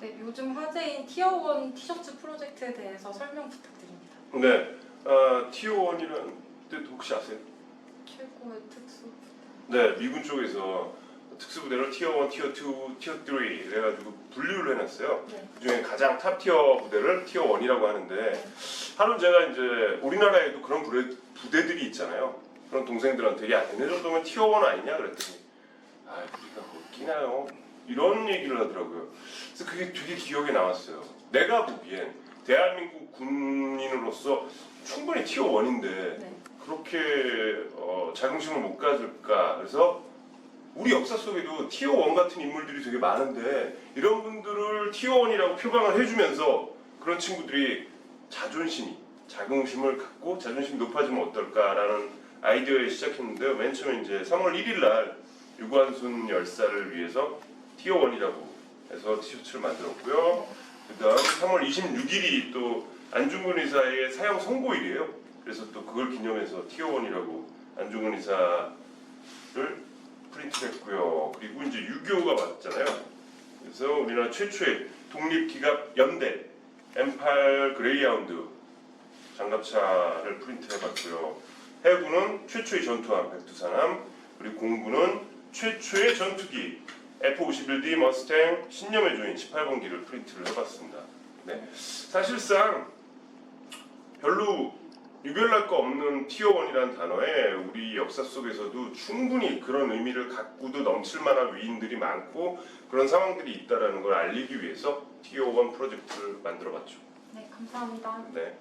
네, 요즘 화제인 티어원 티셔츠 프로젝트에 대해서 설명 부탁드립니다. 네, 아, 티오1이라는 뜻 혹시 아세요? 최고의 특수. 네, 미군 쪽에서 특수부대를 티어 1, 티어 2, 티어3 그래가지고 분류를 해놨어요. 네. 그중에 가장 탑 티어 부대를 티어 1이라고 하는데 하루 제가 이제 우리나라에도 그런 부대, 부대들이 있잖아요. 그런 동생들한테 야, 얘네 정도면 티어 1 아니냐 그랬더니 아, 우리가 뭐 끼나요? 이런 얘기를 하더라고요. 그래서 그게 되게 기억에 남았어요. 내가 보기엔 대한민국 군인으로서 충분히 티어1인데 네. 그렇게 어, 자긍심을 못 가질까 그래서 우리 역사 속에도 티어 1 같은 인물들이 되게 많은데 이런 분들을 티어 1이라고 표방을 해주면서 그런 친구들이 자존심이 자긍심을 갖고 자존심이 높아지면 어떨까라는 아이디어에 시작했는데요. 맨 처음에 이제 3월 1일 날 유관순 열사를 위해서 티어 1이라고 해서 티셔츠를 만들었고요. 그다음 3월 26일이 또 안중근 의사의 사형 선고일이에요. 그래서 또 그걸 기념해서 티어원이라고 안중근 의사를 프린트했고요. 그리고 이제 6.25가 왔잖아요. 그래서 우리나라 최초의 독립기갑 연대 M8 그레이하운드 장갑차를 프린트해봤고요. 해군은 최초의 전투함 백두산함 그리고 공군은 최초의 전투기 F-51D 머스탱 신념의 조인 18번기를 프린트를 해봤습니다. 네, 사실상 별로 유별날 거 없는 티어원이라는 단어에 우리 역사 속에서도 충분히 그런 의미를 갖고도 넘칠 만한 위인들이 많고 그런 상황들이 있다라는 걸 알리기 위해서 티어원 프로젝트를 만들어 봤죠. 네, 감사합니다. 네.